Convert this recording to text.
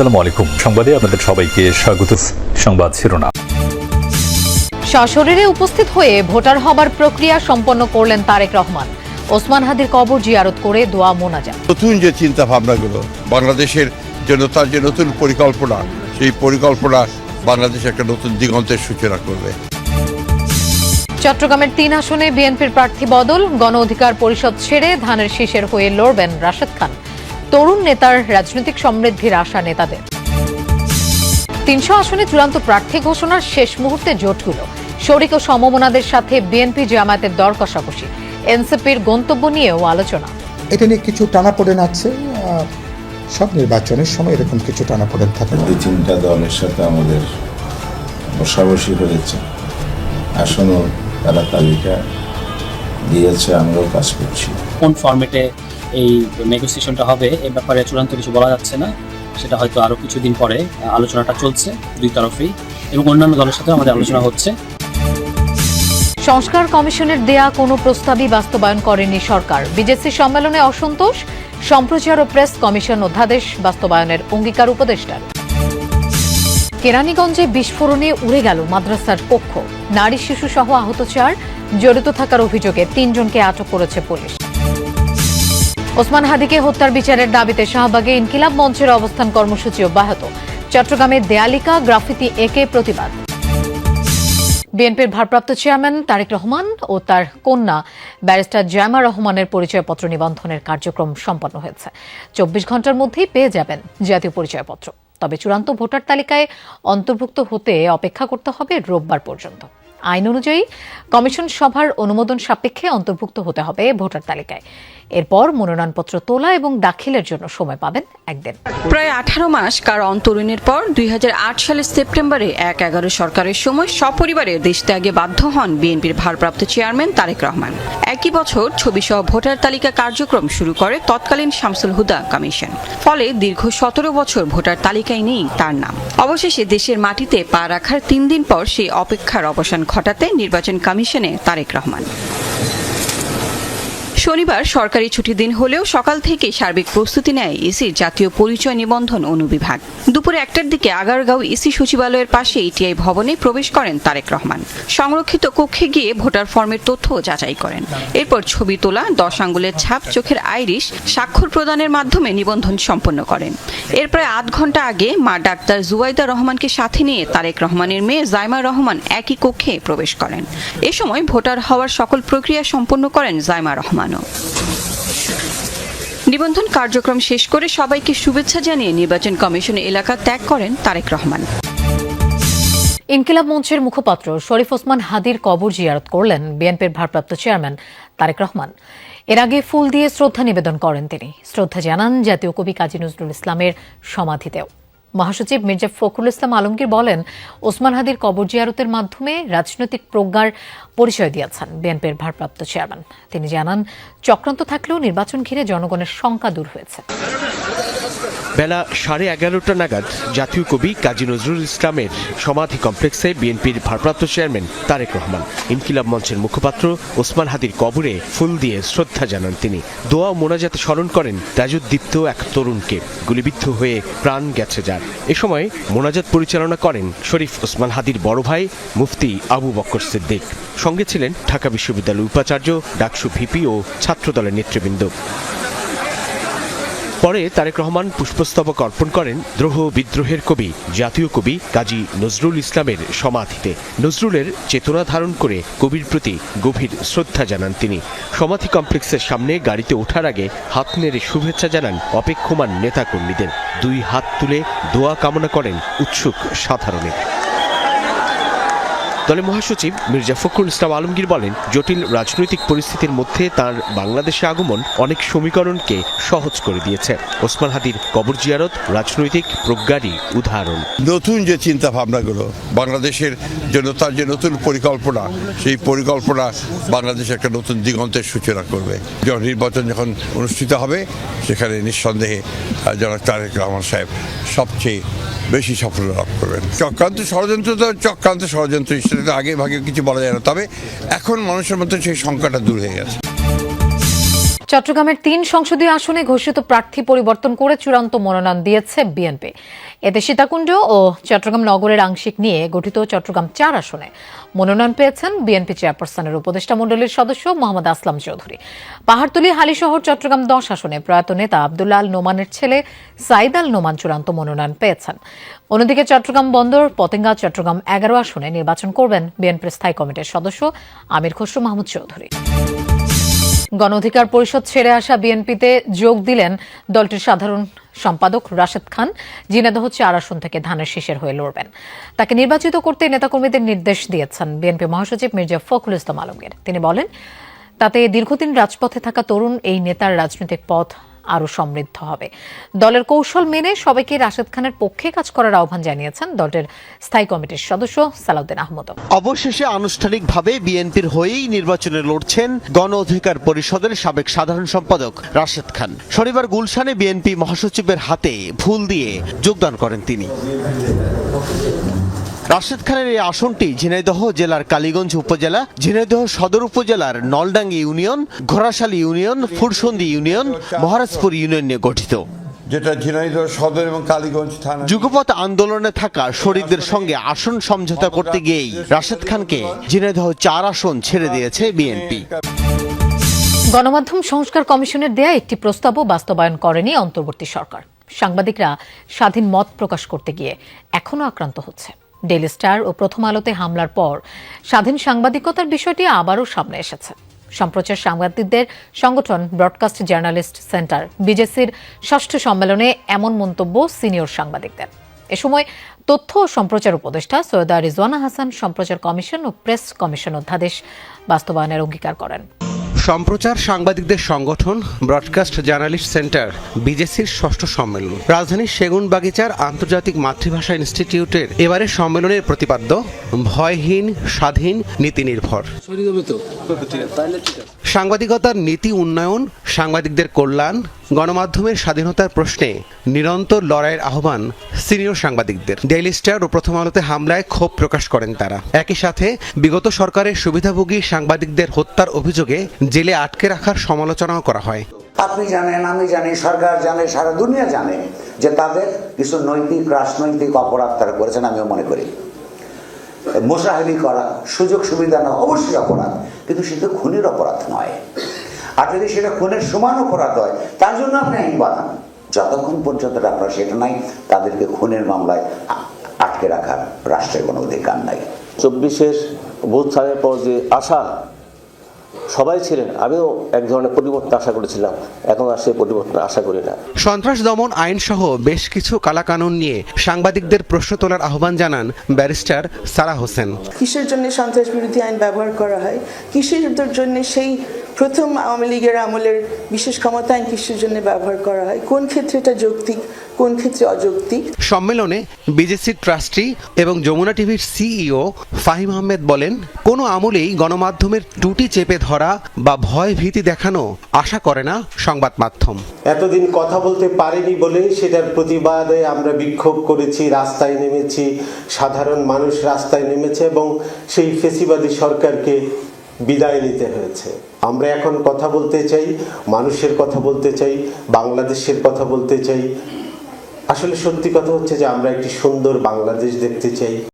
আসসালামু আলাইকুম। সংবাদে আপনাদের সবাইকে স্বাগত। সংবাদ শিরোনাম। সশরীরে উপস্থিত হয়ে ভোটার হবার প্রক্রিয়া সম্পন্ন করলেন তারেক রহমান। ওসমান হাদির কবর জিয়ারত করে দোয়া মোনাজা নতুন যে চিন্তা ভাবনাগুলো বাংলাদেশের জন্য তার যে নতুন পরিকল্পনা সেই পরিকল্পনা বাংলাদেশ একটা নতুন দিগন্তের সূচনা করবে। চট্টগ্রামের তিন আসনে বিএনপির প্রার্থী বদল গণ অধিকার পরিষদ ছেড়ে ধানের শীষের হয়ে লড়বেন রাশেদ খান। তরুণ নেতার রাজনৈতিক সমৃদ্ধির আশা নেতাদের। তিনশো আসনে চূড়ান্ত প্রার্থী ঘোষণার শেষ মুহূর্তে জোটগুলো শরিক ও সমমনাদের সাথে বিএনপি জামায়াতের দর কষাকষি। এনসিপির গন্তব্য নিয়েও আলোচনা। এটা নিয়ে কিছু টানাপোড়েন আছে। আহ, সব নির্বাচনের সময় এরকম কিছু টানাপোড়েন থাকে। দুই তিনটা দলের সাথে আমাদের বসাবসি হয়েছে। এখনও তারা তালিকা দিয়েছে আমরাও কাজ করছি। কোন ফরম্যাটে এই নেগোসিয়েশনটা হবে, এ ব্যাপারে চূড়ান্ত কিছু বলা যাচ্ছে না। সেটা হয়তো আরও কিছুদিন পরে আলোচনাটা চলছে দুই তরফেই এবং অন্যান্য দলের সাথেও আমাদের আলোচনা হচ্ছে। সংস্কার কমিশনের দেয়া কোনো প্রস্তাবই বাস্তবায়ন করেনি সরকার। বিজেসি সম্মেলনে অসন্তোষ, সম্প্রচার ও প্রেস কমিশন অধ্যাদেশ বাস্তবায়নের অঙ্গীকার উপদেষ্টার। কেরানীগঞ্জে বিস্ফোরণে উড়ে গেল মাদ্রাসার কক্ষ। নারী শিশু সহ আহত চার, জড়িত থাকার অভিযোগে তিনজনকে আটক করেছে পুলিশ। ওসমান হাদিকে হত্যার বিচারের দাবিতে শাহবাগে ইনকিলাব মঞ্চের অবস্থান কর্মসূচি অব্যাহত চট্টগ্রামে দেয়ালিকা, গ্রাফিতি একে প্রতিবাদ। বিএনপির ভারপ্রাপ্ত চেয়ারম্যান তারেক রহমান ও তার কন্যা ব্যারিস্টার জয়মা রহমানের পরিচয়পত্র নিবন্ধনের কার্যক্রম সম্পন্ন হয়েছে। চব্বিশ ঘণ্টার মধ্যেই পেয়ে যাবেন জাতীয় পরিচয়পত্র। তবে চূড়ান্ত ভোটার তালিকায় অন্তর্ভুক্ত হতে অপেক্ষা করতে হবে রোববার পর্যন্ত। আইন অনুযায়ী কমিশন সভার অনুমোদন সাপেক্ষে অন্তর্ভুক্ত হতে হবে ভোটার তালিকায়। এরপর মনোনয়নপত্র তোলা এবং দাখিলের জন্য সময় পাবেন একদিন। প্রায় আঠারো মাস কার অন্তরীণের পর দুই হাজার আট সালের সেপ্টেম্বরে এক এগারো সরকারের সময় সপরিবারে দেশ ত্যাগে বাধ্য হন বিএনপির ভারপ্রাপ্ত চেয়ারম্যান তারেক রহমান। একই বছর ছবিসহ ভোটার তালিকা কার্যক্রম শুরু করে তৎকালীন শামসুল হুদা কমিশন। ফলে দীর্ঘ সতেরো বছর ভোটার তালিকায় নেই তার নাম। অবশেষে দেশের মাটিতে পা রাখার তিন দিন পর সেই অপেক্ষার অবসান ঘটাতে নির্বাচন কমিশনে তারেক রহমান। শনিবার সরকারি ছুটির দিন হলেও সকাল থেকে সার্বিক প্রস্তুতি নেয় ইসির জাতীয় পরিচয় নিবন্ধন অনুবিভাগ। দুপুরে একটার দিকে আগারগাঁও ইসি সচিবালয়ের পাশে ইটিআই ভবনে প্রবেশ করেন তারেক রহমান। সংরক্ষিত কক্ষে গিয়ে ভোটার ফর্মের তথ্য যাচাই করেন। এরপর ছবি তোলা, দশ আঙ্গুলের ছাপ, চোখের আইরিশ, স্বাক্ষর প্রদানের মাধ্যমে নিবন্ধন সম্পন্ন করেন। এর প্রায় আধ ঘণ্টা আগে মা ডাক্তার জুয়াইদা রহমানকে সাথে নিয়ে তারেক রহমানের মেয়ে জাইমা রহমান একই কক্ষে প্রবেশ করেন। এ সময় ভোটার হওয়ার সকল প্রক্রিয়া সম্পন্ন করেন জাইমা রহমানও নিবন্ধন কার্যক্রম শেষ করে সবাইকে শুভেচ্ছা জানিয়ে নির্বাচন কমিশন এলাকা ত্যাগ করেন তারেক রহমান। ইনকিলাব মঞ্চের মুখপাত্র শরীফ ওসমান হাদির কবর জিয়ারত করলেন বিএনপির ভারপ্রাপ্ত চেয়ারম্যান তারেক রহমান। এর আগে ফুল দিয়ে শ্রদ্ধা নিবেদন করেন তিনি। শ্রদ্ধা জানান জাতীয় কবি কাজী নজরুল ইসলামের সমাধিতেও। মহাসচিব মির্জা ফখরুল ইসলাম আলমগীর বলেন, ওসমান হাদির কবর জিয়ারতের মাধ্যমে রাজনৈতিক প্রজ্ঞার পরিচয় দিয়েছেন বিএনপির ভারপ্রাপ্ত চেয়ারম্যান। তিনি জানান, চক্রান্ত থাকলেও নির্বাচন ঘিরে জনগণের শঙ্কা দূর হয়েছে। বেলা সাড়ে এগারোটা নাগাদ জাতীয় কবি কাজী নজরুল ইসলামের সমাধি কমপ্লেক্সে বিএনপির ভারপ্রাপ্ত চেয়ারম্যান তারেক রহমান, ইনকিলাব মঞ্চের মুখপাত্র ওসমান হাদির কবরে ফুল দিয়ে শ্রদ্ধা জানান তিনি। দোয়া মোনাজাতে স্মরণ করেন রাজুদ্দীপ্ত এক তরুণকে। গুলিবিদ্ধ হয়ে প্রাণ গেছে যার। এ সময় মোনাজাত পরিচালনা করেন শরীফ ওসমান হাদির বড় ভাই মুফতি আবু বক্কর সিদ্দিক। সঙ্গে ছিলেন ঢাকা বিশ্ববিদ্যালয়ের উপাচার্য, ডাকসু ভিপি ও ছাত্রদলের নেতৃবৃন্দ। পরে তারেক রহমান পুষ্পস্তবক অর্পণ করেন দ্রোহ বিদ্রোহের কবি, জাতীয় কবি কাজী নজরুল ইসলামের সমাধিতে। নজরুলের চেতনা ধারণ করে কবির প্রতি গভীর শ্রদ্ধা জানান তিনি। সমাধি কমপ্লেক্সের সামনে গাড়িতে ওঠার আগে হাত নেড়ে শুভেচ্ছা জানান অপেক্ষমান নেতাকর্মীদের। দুই হাত তুলে দোয়া কামনা করেন উৎসুক সাধারণে দলের মহাসচিব মির্জা ফখরুল ইসলাম আলমগীর বলেন, জটিল রাজনৈতিক পরিস্থিতির মধ্যে তার বাংলাদেশে আগমন অনেক সমীকরণকে সহজ করে দিয়েছে। ওসমান হাদির কবর জিয়ারত, রাজনৈতিক প্রজ্ঞারই উদাহরণ। নতুন যে চিন্তা ভাবনাগুলো বাংলাদেশের জন্য, তার যে নতুন পরিকল্পনা, সেই পরিকল্পনা বাংলাদেশ একটা নতুন দিগন্তের সূচনা করবে। নির্বাচন যখন অনুষ্ঠিত হবে, সেখানে নিঃসন্দেহে জনাব তারেক রহমান সাহেব সবচেয়ে বেশি সাফল্য লাভ করবেন। চক্রান্ত ষড়যন্ত্র তো চক্রান্ত ষড়যন্ত্র সেটা তো আগে ভাগে কিছু বলা যায় না। তবে এখন মানুষের মধ্যে সেই সংখ্যাটা দূর হয়ে গেছে। চট্টগ্রামের তিন সংসদীয় আসনে ঘোষিত প্রার্থী পরিবর্তন করে চূড়ান্ত মনোনয়ন দিয়েছে বিএনপি। এতে সীতাকুণ্ড ও চট্টগ্রাম নগরের আংশিক নিয়ে গঠিত চট্টগ্রাম চার আসনে মনোনয়ন পেয়েছেন বিএনপি চেয়ারপারসনের উপদেষ্টা মণ্ডলীর সদস্য মোহাম্মদ আসলাম চৌধুরী। পাহাড়তলী হালিশহর চট্টগ্রাম দশ আসনে প্রয়াত নেতা আবদুল্লাহ আল নোমানের ছেলে সাইদ আল নোমান চূড়ান্ত মনোনয়ন পেয়েছেন। অন্যদিকে চট্টগ্রাম বন্দর, পতেঙ্গা, চট্টগ্রাম এগারো আসনে নির্বাচন করবেন বিএনপির স্থায়ী কমিটির সদস্য আমির খসরু মাহমুদ চৌধুরী। গণ অধিকার পরিষদ ছেড়ে আসা বিএনপিতে যোগ দিলেন দলটির সাধারণ সম্পাদক রাশেদ খান। জিনাদহ চার আসন থেকে ধানের শীষের হয়ে লড়বেন। তাকে নির্বাচিত করতে নেতাকর্মীদের নির্দেশ দিয়েছেন বিএনপি মহাসচিব মির্জা ফখরুল ইসলাম আলমগীর। তিনি বলেন, তাতে দীর্ঘদিন রাজপথে থাকা তরুণ এই নেতার রাজনৈতিক পথ আরও সমৃদ্ধ হবে। দলের কৌশল মেনে সবাইকে রাশেদ খানের পক্ষে কাজ করার আহ্বান জানিয়েছেন দলটির স্থায়ী কমিটির সদস্য সালাউদ্দিন আহমদ অবশেষে আনুষ্ঠানিকভাবে বিএনপির হয়েই নির্বাচনে লড়ছেন গণ অধিকার পরিষদের সাবেক সাধারণ সম্পাদক রাশেদ খান। শনিবার গুলশানে বিএনপি মহাসচিবের হাতে ফুল দিয়ে যোগদান করেন তিনি। রাশেদ খানের এই আসনটি ঝিনাইদহ জেলার কালীগঞ্জ উপজেলা ঝিনাইদহ সদর উপজেলার Naldangi union Ghorashali union Fursondi union Maharajpur union নিয়ে গঠিত। যেটা ঝিনাইদহ সদর এবং কালীগঞ্জ থানা। যুগপথ আন্দোলনে থাকা শরীরদের সঙ্গে আসন সমঝোতা করতে গিয়েই রাশেদ খানকে ঝিনাইদহ চার আসন ছেড়ে দিয়েছে বিএনপি। গণমাধ্যম সংস্কার কমিশনের দেয়া একটি প্রস্তাবও বাস্তবায়ন করেনি অন্তর্বর্তী সরকার। সাংবাদিকরা স্বাধীন মত প্রকাশ করতে গিয়ে এখনও আক্রান্ত হচ্ছে। ডেইলি স্টার ও প্রথম আলোতে হামলার পর স্বাধীন সাংবাদিকতার বিষয়টি আবারও সামনে এসেছে। সম্প্রচার সাংবাদিকদের সংগঠন ব্রডকাস্ট জার্নালিস্ট সেন্টার, বিজেসির ষষ্ঠ সম্মেলনে এমন মন্তব্য সিনিয়র সাংবাদিকদের। এ সময় তথ্য ও সম্প্রচার উপদেষ্টা সৈয়দা রিজওয়ানা হাসান, সম্প্রচার কমিশন ও প্রেস কমিশন অধ্যাদেশ বাস্তবায়নের অঙ্গীকার করেন। সম্প্রচার সাংবাদিকদের সংগঠন ব্রডকাস্ট জার্নালিস্ট সেন্টার বিজেসির ষষ্ঠ সম্মেলন। রাজধানীর সেগুন বাগিচার আন্তর্জাতিক মাতৃভাষা ইনস্টিটিউটের এবারে সম্মেলনের প্রতিপাদ্য ভয়হীন স্বাধীন নীতি নির্ভর। সাংবাদিকতার নীতি উন্নয়ন সাংবাদিকদের কল্যাণ, গণমাধ্যমের স্বাধীনতার প্রশ্নে নিরন্তর লড়াইয়ের আহ্বান সিনিয়র সাংবাদিকদের। ডেইলি স্টার ও প্রথম আলোতে হামলায় ক্ষোভ প্রকাশ করেন তারা। একই সাথে বিগত সরকারের সুবিধাভোগী সাংবাদিকদের হত্যার অভিযোগে জেলে আটকে রাখার সমালোচনাও করা হয়। আপনি জানেন, আমি জানি, সরকার জানে, সারা দুনিয়া জানে যে তাদের কিছু নৈতিক, রাজনৈতিক অপরাধ তারা করেছেন, আমিও মনে করি। মোশাহেদি করা সুযোগ সুবিধা না, অবশ্যই অপরাধ, কিন্তু সেটা খুনের অপরাধ নয়। আর যদি সেটা খুনের সমান অপরাধ হয়, তার জন্য আপনি আইন বানান। যতক্ষণ পর্যন্ত আপনার সেটা নাই, তাদেরকে খুনের মামলায় আটকে রাখার রাষ্ট্রের কোনো অধিকার নাই। চব্বিশের বুথ ছাড়ের পর যে আশা সবাই ছিলেন। আমিও এক ধরনের পরিবর্তন আশা করেছিলাম। এখন আর সেই পরিবর্তন আশা করি না। সন্ত্রাস দমন আইন সহ বেশ কিছু কালাকানুন নিয়ে সাংবাদিকদের প্রশ্ন তোলার আহ্বান জানান ব্যারিস্টার সারা হোসেন। কিসের জন্য সন্ত্রাস বিরোধী আইন ব্যবহার করা হয়? কিসের জন্য সেই প্রথম আওয়ামী লীগের আমলের বিশেষ ক্ষমতা আইন কিসের জন্য ব্যবহার করা হয়? কোন ক্ষেত্রে এটা যৌক্তিক? কোন ক্ষেত্রে অযৌক্তিক সম্মেলনে বিজেসি ট্রাস্টি এবং যমুনা টিভির সিইও ফাহিম আহমেদ বলেন কোনো আমলেই গণমাধ্যমের ত্রুটি চেপে ধরা বা ভয় ভীতি দেখানো আশা করে না সংবাদ মাধ্যম। এতদিন কথা বলতে পারেনি বলে সেটার প্রতিবাদে আমরা বিক্ষোভ করেছি রাস্তায় নেমেছি সাধারণ মানুষ রাস্তায় নেমেছে এবং সেই ফেসিবাদী সরকারকে বিদায় নিতে হয়েছে। আমরা এখন কথা বলতে চাই মানুষের কথা বলতে চাই বাংলাদেশের কথা বলতে চাই আসলে সত্যি কথা হচ্ছে যে আমরা একটি সুন্দর বাংলাদেশ দেখতে চাই।